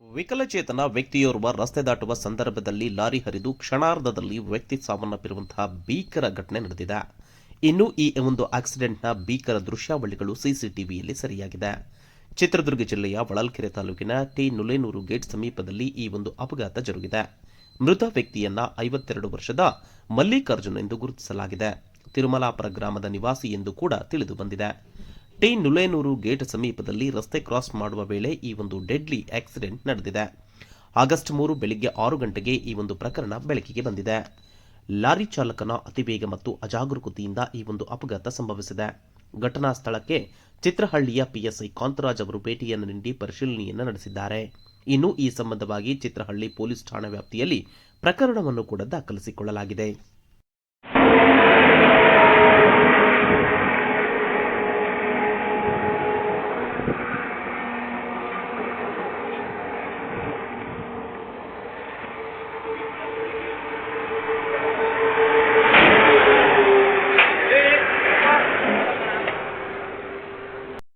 ವಿಕಲಚೇತನ ವ್ಯಕ್ತಿಯೋರ್ವ ರಸ್ತೆ ದಾಟುವ ಸಂದರ್ಭದಲ್ಲಿ ಲಾರಿ ಹರಿದು ಕ್ಷಣಾರ್ಧದಲ್ಲಿ ವ್ಯಕ್ತಿ ಸಾವನ್ನಪ್ಪಿರುವಂತಹ ಭೀಕರ ಘಟನೆ ನಡೆದಿದೆ. ಇನ್ನು ಈ ಒಂದು ಆಕ್ಸಿಡೆಂಟ್ನ ಭೀಕರ ದೃಶ್ಯಾವಳಿಗಳು ಸಿಸಿಟಿವಿಯಲ್ಲಿ ಸರಿಯಾಗಿದೆ. ಚಿತ್ರದುರ್ಗ ಜಿಲ್ಲೆಯ ಹೊಳಲ್ಕೆರೆ ತಾಲೂಕಿನ ಟಿ ನುಲೇನೂರು ಗೇಟ್ ಸಮೀಪದಲ್ಲಿ ಈ ಒಂದು ಅಪಘಾತ ಜರುಗಿದೆ. ಮೃತ ವ್ಯಕ್ತಿಯನ್ನ ಐವತ್ತೆರಡು ವರ್ಷದ ಮಲ್ಲಿಕಾರ್ಜುನ್ ಎಂದು ಗುರುತಿಸಲಾಗಿದೆ. ತಿರುಮಲಾಪುರ ಗ್ರಾಮದ ನಿವಾಸಿ ಎಂದು ಕೂಡ ತಿಳಿದು ಬಂದಿದೆ. ಟಿ ನುಲೇನೂರು ಗೇಟ್ ಸಮೀಪದಲ್ಲಿ ರಸ್ತೆ ಕ್ರಾಸ್ ಮಾಡುವ ವೇಳೆ ಈ ಒಂದು ಡೆಡ್ಲಿ ಆಕ್ಸಿಡೆಂಟ್ ನಡೆದಿದೆ. ಆಗಸ್ಟ್ ಮೂರು ಬೆಳಿಗ್ಗೆ ಆರು ಗಂಟೆಗೆ ಈ ಒಂದು ಪ್ರಕರಣ ಬೆಳಕಿಗೆ ಬಂದಿದೆ. ಲಾರಿ ಚಾಲಕನ ಅತಿವೇಗ ಮತ್ತು ಅಜಾಗರೂಕತೆಯಿಂದ ಈ ಒಂದು ಅಪಘಾತ ಸಂಭವಿಸಿದೆ. ಘಟನಾ ಸ್ಥಳಕ್ಕೆ ಚಿತ್ರಹಳ್ಳಿಯ ಪಿಎಸ್ಐ ಕಾಂತರಾಜ್ ಅವರು ಭೇಟಿಯನ್ನು ನೀಡಿ ಪರಿಶೀಲನೆಯನ್ನು ನಡೆಸಿದ್ದಾರೆ. ಇನ್ನು ಈ ಸಂಬಂಧವಾಗಿ ಚಿತ್ರಹಳ್ಳಿ ಪೊಲೀಸ್ ಠಾಣಾ ವ್ಯಾಪ್ತಿಯಲ್ಲಿ ಪ್ರಕರಣವನ್ನು ಕೂಡ ದಾಖಲಿಸಿಕೊಳ್ಳಲಾಗಿದೆ.